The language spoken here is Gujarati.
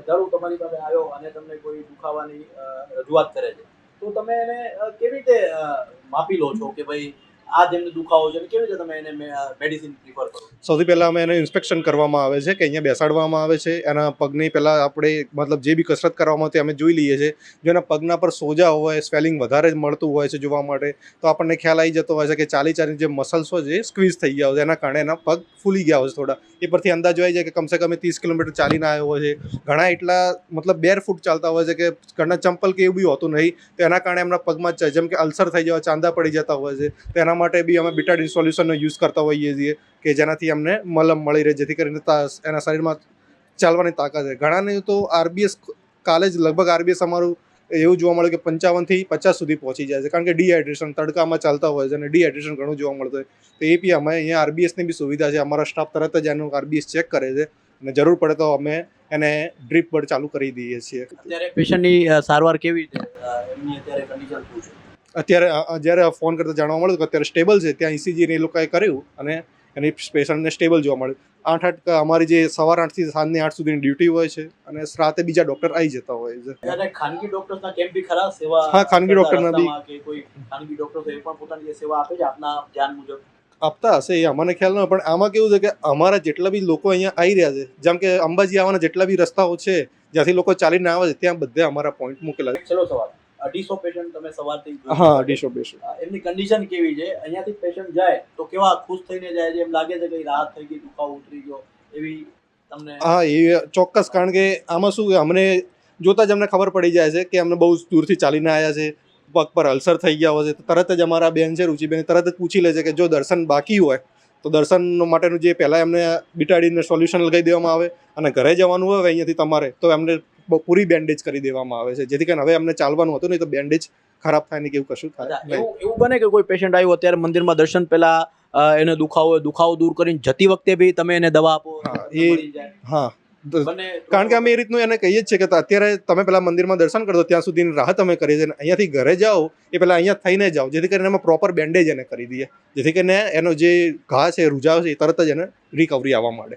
શ્રદ્ધાળુ તમારી પાસે આવ્યો અને તમને કોઈ દુખાવાની રજૂઆત કરે છે. તો તમે એને કેવી રીતે માપી લો છો કે ભાઈ આ જેમને દુખાવો છે, કેવી રીતે તમે એને મેડિસિન પ્રિફર કરો? સૌથી પહેલાં અમે એને ઇન્સ્પેક્શન કરવામાં આવે છે કે અહીંયા બેસાડવામાં આવે છે. એના પગની પહેલાં આપણે મતલબ જે બી કસરત કરવામાં આવતી અમે જોઈ લઈએ છીએ. જો એના પગના પર સોજા હોય, સ્વેલિંગ વધારે મળતું હોય છે જોવા માટે, તો આપણને ખ્યાલ આવી જતો હોય છે કે ચાલી ચાલી જે મસલ્સ હોય છે, એ સ્ક્વીઝ થઈ ગયા હોય છે. એના કારણે એના પગ ફૂલી ગયા હોય છે થોડા. એ પરથી અંદાજ આવી જાય કે કમસે કમ એ ત્રીસ કિલોમીટર ચાલીને આવ્યો હોય છે. ઘણા એટલા મતલબ બેર ફૂટ ચાલતા હોય છે કે ઘણા ચંપલ કે એવું બી હોતું નહીં. તો એના કારણે એમના પગમાં જેમ કે અલ્સર થઈ જવા, ચાંદા પડી જતા હોય છે. તો એના માટે બી અમે બીટાડિન સોલ્યુશનનો યુઝ કરતા હોઈએ છીએ કે જેનાથી અમને મલમ મળી રહે જેથી કરીને તા- એના શરીરમાં ચાલવાની તાકાત રહે. ઘણાને તો આરબીએસ કાલે જ લગભગ આરબીએસ અમારું એવું જોવા મળ્યું કે પંચાવનથી પચાસ સુધી પહોંચી જાય છે. કારણ કે ડિહાઇડ્રેશન તડકામાં ચાલતા હોય છે અને ડિહાઇડ્રેશન ઘણું જોવા મળતું હોય. તો એ બી અમે અહીંયા આરબીએસની બી સુવિધા છે. અમારા સ્ટાફ તરત જ એનું આરબીએસ ચેક કરે છે અને જરૂર પડે તો અમે એને ડ્રીપ પર ચાલુ કરી દઈએ છીએ. અત્યારે પેશન્ટની સારવાર કેવી છે? એમની અત્યારે કન્ડિશન શું છે? અત્યારે જ્યારે ફોન કરતા જાણવા મળ્યું કે અત્યારે સ્ટેબલ છે ત્યાં ઇસીજી ને એ લોકોએ કર્યું અને એની પેશન્ટને સ્ટેબલ જોવા મળ્યું. આઠ આઠ અમારી જે સવાર આઠથી સાંજની આઠ સુધીની ડ્યુટી હોય છે અને રાતે બીજા ડૉક્ટર આવી જતા હોય છે. ખાનગી ડોક્ટર્સના કેમ્પ બી ખરા સેવા હા, ખાનગી ડોક્ટરના બી. કોઈ ખાનગી ડોક્ટર એ પણ પોતાની સેવા આપે છે આપના ધ્યાન મુજબ? આપતા હશે એ અમને ખ્યાલ ન પણ આમાં કેવું છે કે અમારા જેટલા બી લોકો અહીંયા આવી રહ્યા છે જેમ કે અંબાજી આવવાના જેટલા બી રસ્તાઓ છે જ્યાંથી લોકો ચાલીને આવે છે ત્યાં બધે અમારા પોઈન્ટ મૂકેલા છે. ચલો સવાલ. અઢીસો પેશન્ટ તમે સવારથી હા અઢીસો બેસો. એમની કન્ડિશન કેવી છે? અહીંયાથી પેશન્ટ જાય તો કેવા ખુશ થઈને જાય છે? એમ લાગે છે કે રાહત થઈ ગઈ દુખાવો ઉતરી ગયો? એવી તમને હા એ ચોક્કસ. કારણ કે આમાં શું અમને જોતા જ અમને ખબર પડી જાય છે કે અમને બહુ દૂરથી ચાલીને આવ્યા છે. પગ પર અલ્સર થઈ ગયા હોય છે. તો તરત જ અમારા બેન છે રુચિબેન તરત જ પૂછી લે છે કે જો દર્શન બાકી હોય તો દર્શન માટેનું જે પહેલાં એમને બિટાડીને સોલ્યુશન લગાવી દેવામાં આવે અને ઘરે જવાનું હોય અહીંયાથી તમારે તો એમને પૂરી બેન્ડેજ કરી દેવામાં આવે છે. જેથી કરીને હવે અમને ચાલવાનું હતું નહીં તો બેન્ડેજ ખરાબ થાય ને કે એવું કશું થાય એવું બને કે કોઈ પેશન્ટ આવ્યો અત્યારે મંદિરમાં દર્શન પહેલા એને દુખાવો દુખાવો દૂર કરીને જતી વખતે બી તમે એને દવા આપો એ- હા. કારણ કે અમે એ રીતનું એને કહીએ જ છે કે અત્યારે તમે પેલા મંદિરમાં દર્શન કરતો ત્યાં સુધીની રાહત અમે કરીએ છીએ. અને અહીંયાથી ઘરે જાઓ એ પેલા અહીંયા થઈને જાઓ જેથી કરીને અમે પ્રોપર બેન્ડેજ એને કરી દઈએ. જેથી કરીને એનો જે ઘા છે રૂઝાવ છે એ તરત જ એને રિકવરી આવવા માંડે.